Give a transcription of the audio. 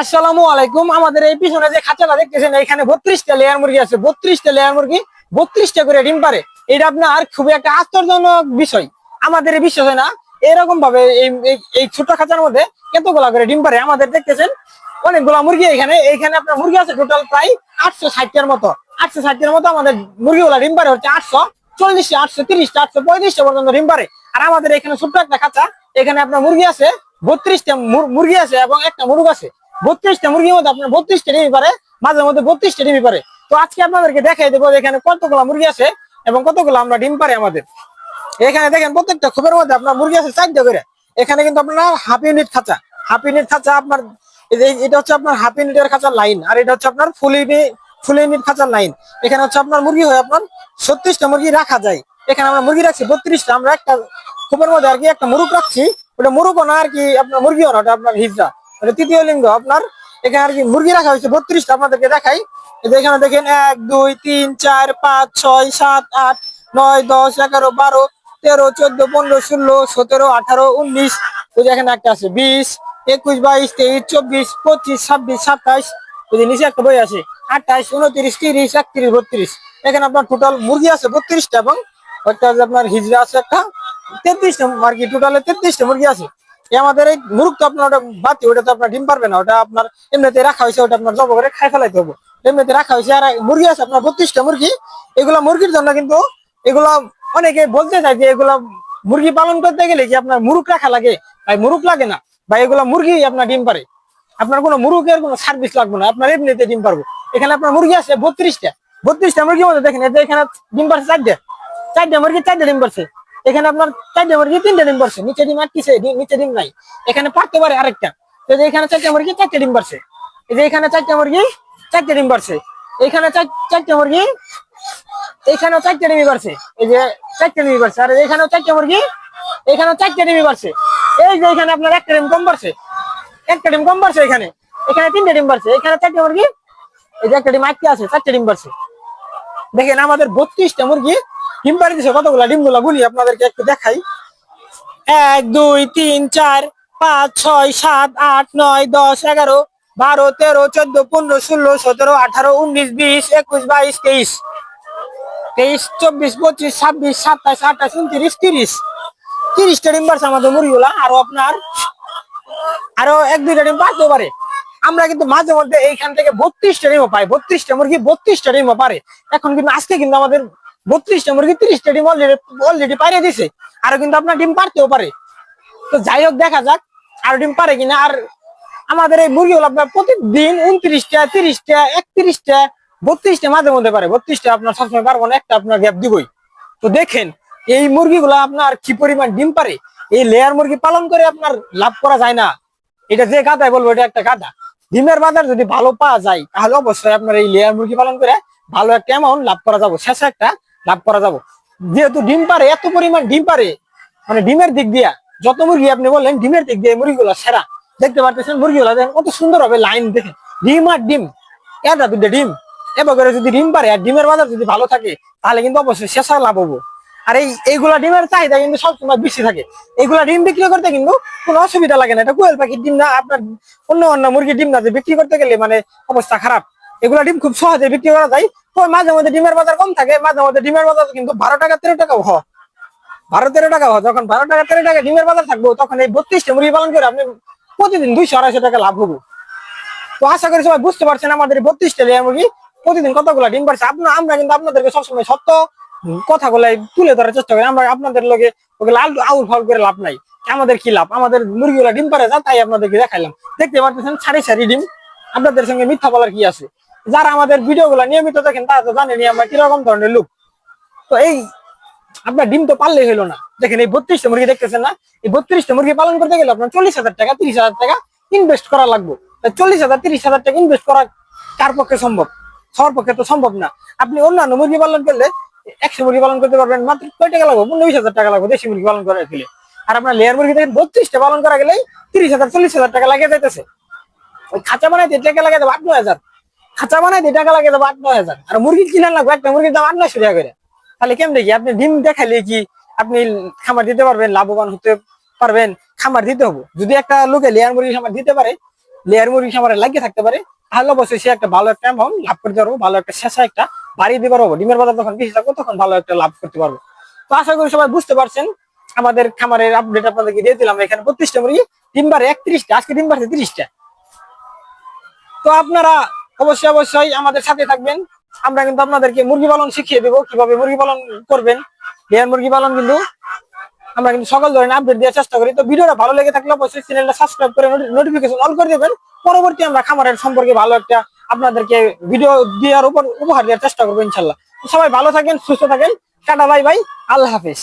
আসসালামু আলাইকুম। আমাদের এই পিছনে যে খাঁচাটা দেখতেছেন, এখানে বত্রিশটা লেয়ার মুরগি আছে। বত্রিশটা লেয়ার মুরগি, বত্রিশটা করে ডিম পারে। এটা আপনার খুবই একটা আশ্চর্যজনক বিষয়। আমাদের বিশ্বাস হয় না এরকম ভাবে এই ছোট খাঁচার মধ্যে কতগুলা করে ডিম পারে? আমাদের দেখতেছেন, অনেকগুলা মুরগি এখানে। এখানে আপনার মুরগি আছে টোটাল প্রায় আটশো ষাটটার মতো। আটশো ষাটটার মতো আমাদের মুরগিগুলা ডিম পারে হচ্ছে আটশো চল্লিশটা, আটশো তিরিশটা, আটশো পঁয়ত্রিশটা পর্যন্ত ডিম পারে। আর আমাদের এখানে ছোট্ট একটা খাঁচা, এখানে আপনার মুরগি আছে, বত্রিশটা মুরগি আছে এবং একটা মুরগ আছে। বত্রিশটা মুরগির মধ্যে আপনার বত্রিশটা ডিমি পারে, মাঝে মধ্যে বত্রিশটা ডিমি পারে। তো আজকে আপনাদেরকে দেখাই দেবো এখানে কতগুলো মুরগি আছে এবং কতগুলো আমরা ডিম পারে আমাদের। এখানে দেখেন প্রত্যেকটা খোপের মধ্যে আপনার মুরগি আছে চারটে করে। এখানে কিন্তু আপনার হাফ ইউনিট খাঁচা। হাফ ইউনিট খাঁচা আপনার এটা হচ্ছে আপনার হাফ ইউনিটের খাঁচার লাইন, আর এটা হচ্ছে আপনার ফুল ইউনিট ফুল ইউনিট খাঁচার লাইন। এখানে হচ্ছে আপনার মুরগি হয় আপনার ছত্রিশটা মুরগি রাখা যায়। এখানে আমরা মুরগি রাখছি বত্রিশটা, আমরা একটা খোপের মধ্যে আর কি একটা মুরগ রাখছি। ওটা মুরগও না আর কি আপনার মুরগিও না, ওটা আপনার হিজড়া তৃতীয় লিঙ্গ আপনার। এখানে আর কি মুরগি রাখা হয়েছে, বত্রিশটা আপনাদেরকে দেখাই। এখানে দেখেন, এক, দুই, তিন, চার, পাঁচ, ছয়, সাত, আট, নয়, দশ, এগারো, বারো, তেরো, চোদ্দ, পনেরো, ষোলো, সতেরো, আঠারো, উনিশ এখানে একটা আছে, বিশ, একুশ, বাইশ, তেইশ, চব্বিশ, পঁচিশ, ছাব্বিশ, সাতাইশ ওই যে নিচে একটা বই আছে, আঠাইশ, উনত্রিশ, তিরিশ, একত্রিশ, বত্রিশ। এখানে আপনার টোটাল মুরগি আছে বত্রিশটা এবং একটা আপনার হিজড়া আছে একটা তেত্রিশটা, আর কি টোটালে তেত্রিশটা মুরগি আছে। আমাদের এই মুরগ তো আপনার ওটা বাতি, ওটা তো আপনার ডিম পারবে না, ওটা আপনার এমনিতে রাখা হয়েছে, ওটা আপনার জব করে খাই ফেলাইতে হবে। এমনিতে রাখা হয়েছে, আর মুরগি আছে আপনার বত্রিশটা মুরগি, এগুলা মুরগির জন্য কিন্তু এগুলা অনেকে বলতে চায় যে এগুলা মুরগি পালন করতে গেলে কি আপনার মুরগ রাখা লাগে? ভাই, মুরুখ লাগে না। ভাই, এগুলা মুরগি আপনার ডিম পারে। আপনার কোনো মুরগের কোনো সার্ভিস লাগবে না, আপনার এমনিতে ডিম পারব। এখানে আপনার মুরগি আছে বত্রিশটা। বত্রিশটা মুরগির মধ্যে দেখেন এখানে ডিম পারছে চারটে। চারটে মুরগি, চারটে ডিম পারছে। এখানে আপনার চারটে মুরগি, তিনটে ডিম পারছে। নিচে ডিম আটকিছে ডিম- নিচে ডিম নাই। এখানে পারতে পারে আরেকটা। তো এখানে চারটে মুরগি, চারটে ডিম পারছে। এই যে এখানে চারটে মুরগি, চারটে ডিম পারছে। এখানে চার- চারটে মুরগি, এখানেও চারটে ডিমি পারছে। এই যে চারটে ডিমি পারছে। আর এখানেও চারটে মুরগি, এখানেও চারটে ডিমি পারছে। এই যে এখানে আপনার একটা ডিম কম পারছে। একটা ডিম কম পারছে এখানে। এখানে তিনটে ডিম পারছে। এখানে চারটে মুরগি, এই যে একটা ডিম আটকে আছে, চারটে ডিম পারছে। দেখেন আমাদের বত্রিশটা মুরগি ডিম পাড়ি দিছে, কতগুলা? ডিমগুলা আপনাদেরকে একটু দেখাই। এক, দুই, তিন, চার, পাঁচ, ছয়, সাত, আট, নয়, দশ, এগারো, বারো, তেরো, চোদ্দ, পনেরো, ষোলো, সতেরো, আঠারো, উনিশ, বিশ, একুশ, বাইশ, তেইশ। তেইশ, চব্বিশ, পঁচিশ, ছাব্বিশ, সাতাশ, আঠাশ, উনত্রিশ, তিরিশ। তিরিশটা ডিম পারছে আমাদের মুরগিগুলা, আরও আপনার, আরও এক, দুইটা ডিম পারতে পারে। আমরা কিন্তু মাঝে মধ্যে এইখান থেকে বত্রিশটা ডিমও পাই, বত্রিশটা মুরগি বত্রিশটা ডিমও পারে। এখন কিন্তু আজকে কিন্তু আমাদের বত্রিশটা মুরগি তিরিশটা ডিম অলরেডি অলরেডি পাইরে দিছে। আরও কিন্তু আপনার ডিম পারতেও পারে। তো যাই হোক, দেখা যাক আর ডিম পারে কিনা। আর আমাদের এই মুরগিগুলো আপনার প্রতিদিন উনত্রিশটা, তিরিশটা, একত্রিশটা, বত্রিশটা মাঝে মধ্যে পারে। বত্রিশটা আপনার সবসময় পারব না, একটা আপনার গ্যাপ দিবই। তো দেখেন, এই মুরগিগুলো আপনার কি পরিমাণ ডিম পারে? এই লেয়ার মুরগি পালন করে আপনার লাভ করা যায় না। এটা যে গাদায় বলব, এটা একটা গাদা। ডিমের বাজার যদি ভালো পাওয়া যায়, তাহলে অবশ্যই আপনার এই লেয়ার মুরগি পালন করে ভালো একটা অ্যামাউন্ট লাভ করা যাব। শেষে একটা লাভ করা যাব। যেহেতু ডিম পারে এত পরিমাণ ডিম পারে মানে ডিমের দিক দিয়া যত মুরগি আপনি বললেন, ডিমের দিক দিয়ে মুরগিগুলো সেরা। দেখতে পারতেছেন মুরগিগুলো দেখেন, কত সুন্দর হবে লাইন দেখে ডিম আর ডিম এটা দুটো ডিম। এবার যদি ডিম পারে আর ডিমের বাজার যদি ভালো থাকে, তাহলে কিন্তু অবশ্যই শেষা লাভ হব। আর এই এইগুলা ডিমের চাহিদা কিন্তু সবসময় বেশি থাকে। এইগুলা ডিম বিক্রি করতে কিন্তু কোনো অসুবিধা লাগে না। এটা কোয়েল পাখির ডিম না, আপনার অন্য অন্য মুরগির ডিম না যে বিক্রি করতে গেলে মানে অবস্থা খারাপ। এগুলা ডিম খুব সহজে বিক্রি করা যায়। তো মাঝে মধ্যে ডিমের বাজার কম থাকে, মাঝে মধ্যে ডিমের বাজার কিন্তু বারো টাকা, তেরো টাকাও হয়। বারো, তেরো টাকা হয়। যখন বারো টাকা, তেরো টাকা ডিমের বাজার থাকব, তখন এই বত্রিশটা মুরগি পালন করে আপনি প্রতিদিন দুইশো, আড়াইশো টাকা লাভ হব। তো আশা করি সবাই বুঝতে পারছেন, আমাদের এই বত্রিশটা লেয়ার মুরগি প্রতিদিন কতগুলা ডিম পারছে আপনার আমরা কিন্তু আপনাদেরকে সবসময় সত্য কথাগুলো তুলে ধরার চেষ্টা করি। আমরা আপনাদের লোকে ওকে লাল আউল ফাউল করে লাভ নাই। আমাদের কি লাভ? আমাদের মুরগিগুলা ডিম পারে যা তাই আপনাদেরকে দেখাইলাম। দেখতে পারতেছেন, সারি সারি ডিম। আপনাদের সঙ্গে মিথ্যা বলার কি আছে? যারা আমাদের ভিডিও গুলা নিয়মিত দেখেন, তারা তো জানেনি আমরা কীরকম ধরনের লোক। তো এই আপনার ডিম তো পারলেই হলো না। দেখেন এই বত্রিশটা মুরগি দেখতেছেন না? এই বত্রিশটা মুরগি পালন করতে গেলে আপনার চল্লিশ হাজার টাকা, তিরিশ হাজার টাকা ইনভেস্ট করা লাগবে। চল্লিশ হাজার, তিরিশ হাজার টাকা ইনভেস্ট করা কার পক্ষে সম্ভব? সবার পক্ষে তো সম্ভব না। আপনি অন্যান্য মুরগি পালন করলে একশো মুরগি পালন করতে পারবেন, মাত্র কয় টাকা লাগবে? বিশ হাজার টাকা লাগবে দেশি মুরগি পালন করা গেলে আর আপনার লেয়ার মুরগি দেখেন, বত্রিশটা পালন করা গেলেই তিরিশ হাজার, চল্লিশ হাজার টাকা লাগিয়ে যাইতেছে। ওই খাঁচা বানাইতে টাকা লাগে দেবো আট, নয় হাজার। খাঁচা বানাইতে টাকা লাগে আট, নয় হাজার। আর মুরগি কিনা লাগবে একটা, মুরগির দাম আট টাকা করে। তাহলে কেমন দেখি আপনি ডিম দেখালে কি আপনি খামার দিতে পারবেন, লাভবান হতে পারবেন, খামার দিতে হবে। যদি একটা লোকে লেয়ার মুরগি খামার দিতে পারে, লেয়ার মুরগি খামারে লাগিয়ে থাকতে পারে, তাহলে অবশ্যই সে একটা ভালো একটা অ্যামাউন্ট লাভ করতে পারব, ভালো একটা শেষা একটা বাড়ি দিতে পারব। ডিমের বাজার যখন বেশি থাকব, তখন ভালো একটা লাভ করতে পারব। তো আশা করি সবাই বুঝতে পারছেন, আমাদের খামারের আপডেট আপনাদেরকে দিয়ে দিলাম। এখানে বত্রিশটা মুরগি, ডিম বারে একত্রিশটা, আজকে ডিম বাড়ছে তিরিশটা। তো আপনারা অবশ্যই অবশ্যই আমাদের সাথে থাকবেন। আমরা কিন্তু আপনাদেরকে মুরগি পালন শিখিয়ে দেবো কীভাবে মুরগি পালন করবেন। লেয়ার মুরগি পালন কিন্তু আমরা কিন্তু সকল ধরনের আপডেট দেওয়ার চেষ্টা করি। তো ভিডিওটা ভালো লেগে থাকলে অবশ্যই চ্যানেলটা সাবস্ক্রাইব করে নোটিফিকেশন অল করে দেবেন। পরবর্তী আমরা খামারের সম্পর্কে ভালো একটা আপনাদেরকে ভিডিও দেওয়ার উপর উপহার দেওয়ার চেষ্টা করব ইনশাল্লাহ। সবাই ভালো থাকেন, সুস্থ থাকেন। Tata, bye bye. আল্লাহ হাফিজ।